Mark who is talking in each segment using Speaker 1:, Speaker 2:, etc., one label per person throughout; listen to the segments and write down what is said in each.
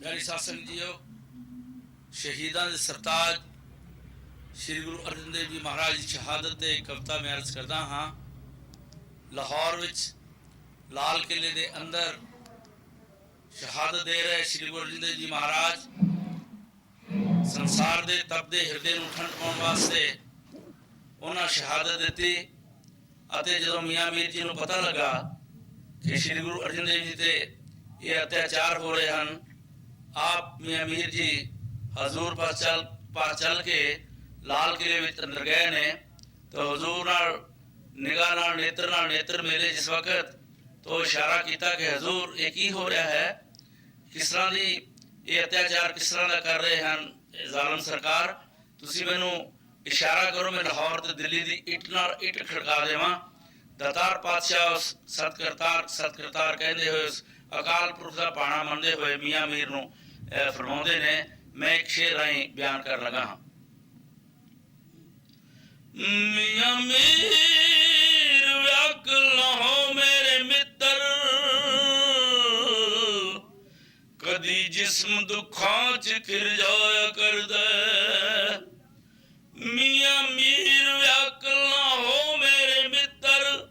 Speaker 1: ਪਿਆਰੀ ਸਾਧ ਸੰਗਤ ਜੀਓ, ਸ਼ਹੀਦਾਂ ਦੇ ਸਰਤਾਜ, ਸ੍ਰੀ ਗੁਰੂ ਅਰਜਨ ਦੇਵ ਜੀ ਮਹਾਰਾਜ ਦੀ ਸ਼ਹਾਦਤ ਤੇ ਕਵਿਤਾ ਮੈਂ ਅਰਜ਼ ਕਰਦਾ ਹਾਂ। ਲਾਹੌਰ ਵਿੱਚ ਲਾਲ ਕਿਲੇ ਦੇ ਅੰਦਰ ਸ਼ਹਾਦਤ ਦੇ ਰਹੇ ਸ੍ਰੀ ਗੁਰੂ ਅਰਜਨ ਦੇਵ ਜੀ ਮਹਾਰਾਜ, ਸੰਸਾਰ ਦੇ ਤਪਦੇ ਹਿਰਦੇ ਨੂੰ ਠੰਡ ਪਾਉਣ ਵਾਸਤੇ ਉਹਨਾਂ ਸ਼ਹਾਦਤ ਦਿੱਤੀ ਅਤੇ ਜਦੋਂ ਮੀਆਂ ਮੀਰ ਜੀ ਨੂੰ ਪਤਾ ਲੱਗਾ ਕਿ ਸ੍ਰੀ ਗੁਰੂ ਅਰਜਨ ਦੇਵ ਜੀ ਤੇ ਇਹ ਅਤਿਆਚਾਰ ਹੋ ਰਹੇ ਹਨ ਆਪ ਮੀਆਂ ਮੀਰ ਜੀ ਹਜ਼ੂਰ ਪਾਸ ਚੱਲ ਪਾਸ ਚੱਲ ਕੇ ਲਾਲ ਕਿਲੇ ਵਿੱਚ ਅੰਦਰ ਗਏ ਨੇ, ਤਾਂ ਹਜ਼ੂਰ ਨਾਲ, ਨਿਗਾਹ ਨਾਲ, ਨੇਤਰ ਨਾਲ ਨੇਤਰ ਮਿਲੇ ਜਿਸ ਵਕਤ ਤੋਂ ਇਸ਼ਾਰਾ ਕੀਤਾ ਕਿ ਹਜ਼ੂਰ, ਇਹ ਕੀ ਹੋ ਰਿਹਾ ਹੈ? ਕਿਸ ਤਰ੍ਹਾਂ ਦੀ ਇਹ ਅਤਿਆਚਾਰ ਕਿਸ ਤਰ੍ਹਾਂ ਦਾ ਕਰ ਰਹੇ ਹਨ ਜ਼ਾਲਮ ਸਰਕਾਰ? ਤੁਸੀਂ ਮੈਨੂੰ ਇਸ਼ਾਰਾ ਕਰੋ, ਮੈਂ ਲਾਹੌਰ ਤੇ ਦਿੱਲੀ ਦੀ ਇੱਟ ਨਾਲ ਇੱਟ ਖੜਕਾ ਦੇਵਾਂ। ਦਾਤਾਰ ਪਾਤਸ਼ਾਹ ਉਸ ਸਤਕਰਤਾਰ ਸਤਕਰਤਾਰ ਕਹਿੰਦੇ ਹੋਏ ਉਸ ਅਕਾਲ ਪੁਰਖ ਦਾ ਬਾਣਾ ਮੰਨਦੇ ਹੋਏ ਮੀਆਂ ਮੀਰ ਨੂੰ ਫਰਮਾਉਂਦੇ ਨੇ, ਮੈਂ ਇੱਕ ਸ਼ੇਰ ਰਾਹੀਂ ਬਿਆਨ ਕਰਨ ਲੱਗਾ ਹਾਂ। ਮੀਆਂ ਮੀਰ ਵਿਆਕਲ ਹੋ ਮੇਰੇ ਮਿੱਤਰ। ਕਦੀ ਜਿਸਮ ਦੁੱਖਾਂ ਚ ਖਿਰ ਜਾਇਆ ਕਰਦਾ ਮੀਆਂ ਮੀਰ ਵਿਆਕਲ ਹੋ ਮੇਰੇ ਮਿੱਤਰ।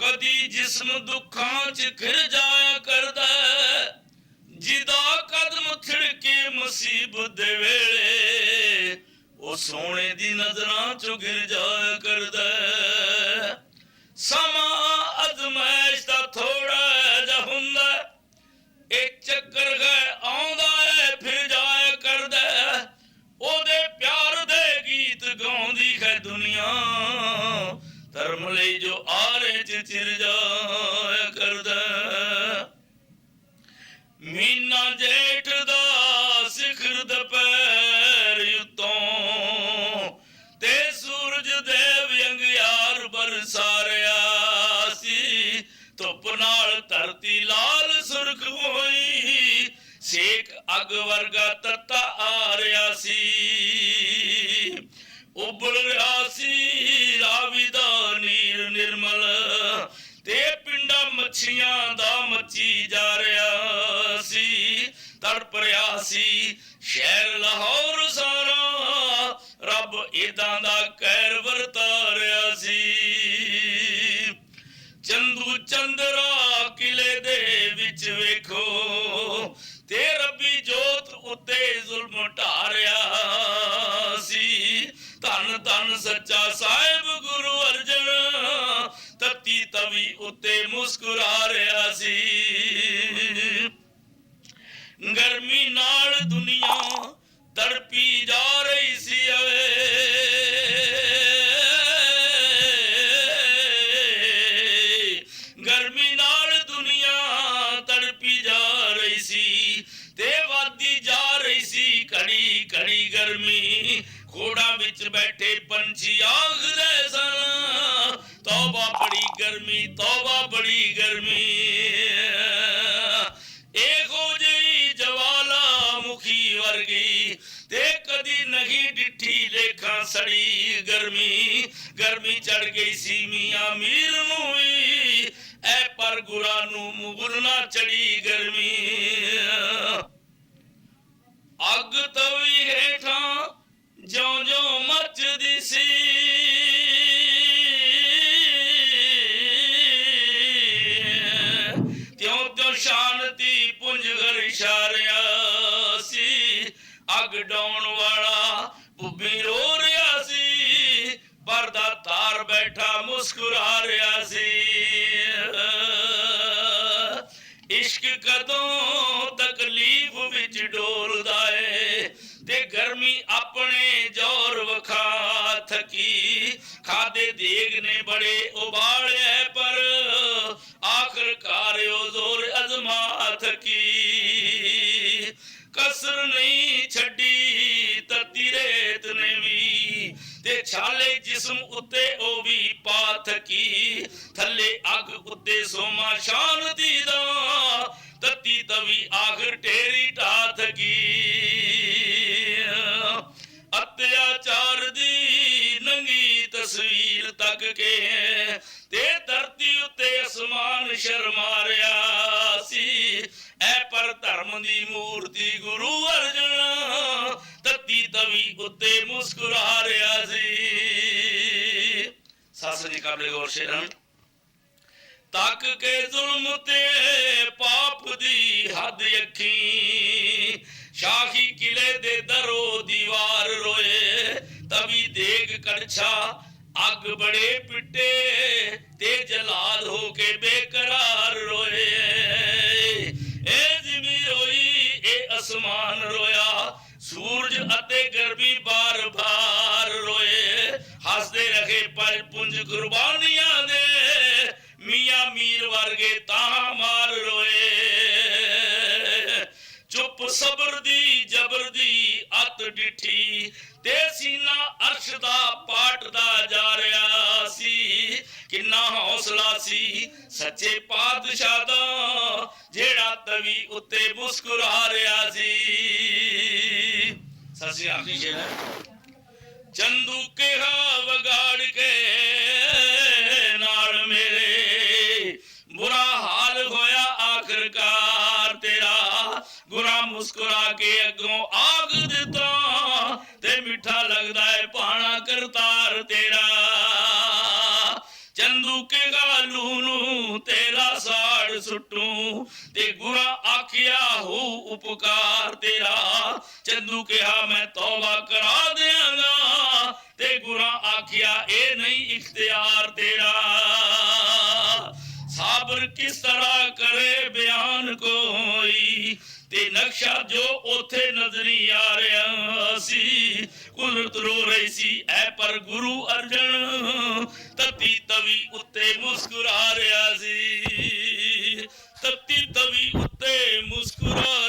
Speaker 1: ਕਦੀ ਜਿਸਮ ਦੁੱਖਾਂ ਚ ਖਿਰ ਜਾਇਆ ਕਰਦਾ ਮੁਸੀਬਤ ਦੇ ਵੇਲੇ ਉਹ ਸੋਹਣੇ ਦੀ ਨਜ਼ਰਾਂ ਚੋਂ ਗਿਰ ਜਾਇਆ ਕਰਦਾ ਸਮਾਂ ਅਜ਼ਮਾਇਸ਼ ਦਾ ਥੋੜਾ ਧੁੱਪ ਨਾਲ ਧਰਤੀ ਲਾਲ ਸੁਰਖ ਹੋਈ। ਸੇਕ ਅਗ ਵਰਗਾ ਤੱਤਾ ਆ ਰਿਹਾ ਸੀ। ਉਬਲ ਰਿਹਾ ਸੀ ਰਾਵੀ ਦਾ ਨੀਰ ਨਿਰਮਲ। ਤੇ ਪਿੰਡਾਂ ਮੱਛੀਆਂ ਦਾ ਮੱਚੀ ਜਾ ਰਿਹਾ ਸੀ। ਤੜਪ ਰਿਹਾ ਸੀ ਸ਼ਹਿਰ ਲਾਹੌਰ ਸਾਰਾ। ਰੱਬ ਇਦਾਂ ਦਾ ਧੰਨ ਧੰਨ ਸੱਚਾ ਸਾਹਿਬ ਗੁਰੂ ਅਰਜਨ, ਤਤੀ ਤਵੀ ਉੱਤੇ ਮੁਸਕਰਾ ਰਿਹਾ ਸੀ। ਗਰਮੀ ਨਾਲ ਦੁਨੀਆ ਤੜਪੀ ਜਾ ਰਹੀ ਸੀ ਓਏ ਗਰਮੀ ਨਾਲ ਦੁਨੀਆ ਤੜਪੀ ਜਾ ਰਹੀ ਸੀ, ਤੇ ਵਾਦੀ ਜਾ ਰਹੀ ਸੀ। ਘੜੀ ਘੜੀ ਗਰਮੀ ਖੋੜਾ ਵਿੱਚ ਬੈਠੇ ਪੰਛੀ ਆਖਦੇ ਸਨ ਤੌਬਾ ਬੜੀ ਗਰਮੀ ਤੌਬਾ ਬੜੀ ਗਰਮੀ ਇਹੋ ਜਿਹੀ ਜਵਾਲਾ ਮੁਖੀ ਵਰਗੀ ਤੇ ਕਦੀ ਨਹੀਂ ਡਿੱਠੀ ਲੇਖਾਂ ਸੜੀ ਗਰਮੀ ਗਰਮੀ ਚੜ ਗਈ ਸੀ ਮੀਆਂ ਮੀਰ ਨੂੰ ਵੀ ਐ ਪਰ ਗੁਰਾਂ ਨੂੰ ਮੁਗਲ ਨਾ ਚੜੀ ਜਿਉਂ ਜਿਉਂ ਮੱਚਦੀ ਸੀ। ਤਿਉਂ ਤਿਉਂ ਸ਼ਾਂਤੀ ਪੁੰਜ ਘਰ ਇਸ਼ਾਰਿਆ ਸੀ। ਅੱਗ ਡਾਉਣ ਵਾਲਾ ਭੁੱਬੀ ਰੋ ਰਿਹਾ ਸੀ। ਪਰਦਾ ਤਾਰ ਬੈਠਾ ਮੁਸਕਰਾ ਰਿਹਾ ਸੀ। ਬੜੇ ਉਬਾਲਿਆ ਪਰ ਆਖਰਕਾਰ ਉਹ ਜ਼ੋਰ ਅਜ਼ਮਾ ਥਕੀ ਕਸਰ ਨਹੀਂ ਛੱਡੀ ਤਤੀ ਰੇਤ ਨੇ ਵੀ ਤੇ ਛਾਲੇ ਜਿਸਮ ਉੱਤੇ ਉਹ ਵੀ ਪਾ ਥਕੀ ਥੱਲੇ ਅੱਗ ਉੱਤੇ ਸੋਮਾ ਸ਼ਾਂਤੀ ਦਾ ਤਤੀ ਤਵੀ ਆਖਰ ਢੇਰੀ ਤੱਕ ਕੇ ਤੇ ਧਰਤੀ ਉੱਤੇ ਅਸਮਾਨ ਸ਼ਰਮਾ ਸੀ। ਐ ਪਰ ਧਰਮ ਦੀ ਮੂਰਤੀ ਗੁਰੂ ਅਰਜਨ ਤਤੀ ਤਵੀ ਉੱਤੇ ਮੁਸਕਰਾ ਰਿਹਾ ਸੀ। ਸੱਸ ਜੀ ਕਾਬਲੇ ਗੌਰ ਸ਼ੇਰਨ ਤੱਕ ਕੇ ਜ਼ੁਲਮ ਤੇ ਪਾਪ ਦੀ ਹੱਦ ਅੱਖੀ ਸ਼ਾਹੀ ਕਿਲੇ ਦੇ ਦਰੋ ਦੀਵਾਰ ਰੋਏ, ਤਵੀ ਦੇਗ ਕੜਛਾ ਅੱਗ ਬੜੇ ਪਿੱਟੇ ਤੇ ਜਲਾਲ ਹੋ ਕੇ ਬੇਕਰਾਰ ਰੋਏ। ਇਹ ਜ਼ਮੀਨ ਰੋਈ, ਇਹ ਅਸਮਾਨ ਰੋਇਆ। ਸੂਰਜ ਅਤੇ ਗਰਮੀ ਬਾਰ-ਬਾਰ ਰੋਏ। ਹੱਸਦੇ ਰਹੇ ਪਲ ਪੁੰਜ ਕੁਰਬਾਨੀਆਂ ਦੇ। ਮੀਆਂ ਮੀਰ ਵਰਗੇ ਤਾਂ ਮਾਰ ਰੋਏ। ਚੁੱਪ ਸਬਰ ਦੀ, ਜਬਰ ਦੀ ਅਤ ਡਿਠੀ ਤੇ ਸੀਨਾ ਅਰਸ਼ ਦਾ ਪਾਟਦਾ ਜਾ ਰਿਹਾ ਸੀ। ਕਿੰਨਾ ਹੌਸਲਾ ਸੀ। ਸੱਚੇ ਪਾਤਸ਼ਾਹ ਦਾ ਜਿਹੜਾ ਤਵੀ ਉੱਤੇ ਮੁਸਕਰਾ ਰਿਹਾ ਸੀ। ਸਸੀ ਆਖੀ ਸ਼ੇਰ ਚੰਦੂ ਕਿਹਾ, ਵਗਾੜ ਕੇ ਨਾਲ ਮੇਰੇ। ਬੁਰਾ ਹਾਲ ਹੋਇਆ ਆਖਰਕਾਰ ਤੇਰਾ। ਗੁਰਾ ਮੁਸਕਰਾ ਕੇ ਅੱਗੋਂ ਚੰਦੂ ਕੇ ਨੂੰ ਤੇਰਾ ਸਾੜ ਸੁੱਟੂ ਤੇ ਗੁਰਾ ਆਖਿਆ, ਹੋ ਉਪਕਾਰ ਤੇਰਾ। ਚੰਦੂ ਕਿਹਾ, ਮੈਂ ਤੌਬਾ ਕਰਾ ਦਿਆਂਗਾ। ਤੇ ਗੁਰਾ ਆਖਿਆ, ਇਹ ਨਹੀਂ ਇਖਤਿਆਰ ਤੇਰਾ। ਸਾਬਰ ਕਿਸ ਤਰ੍ਹਾਂ ਕਰੇ ਬਿਆਨ ਕੋਈ? ਤੇ ਨਕਸ਼ਾ ਜੋ ਉਥੇ ਨਜ਼ਰੀ ਆ ਰਿਹਾ ਸੀ, ਕੁਦਰਤ ਰੋ ਰਹੀ ਸੀ, ਐ ਪਰ ਗੁਰੂ ਅਰਜਨ ਤਤੀ ਤਵੀ ਉੱਤੇ ਮੁਸਕਰਾ ਰਿਹਾ ਸੀ। ਤਤੀ ਤਵੀ ਉੱਤੇ ਮੁਸਕਰਾ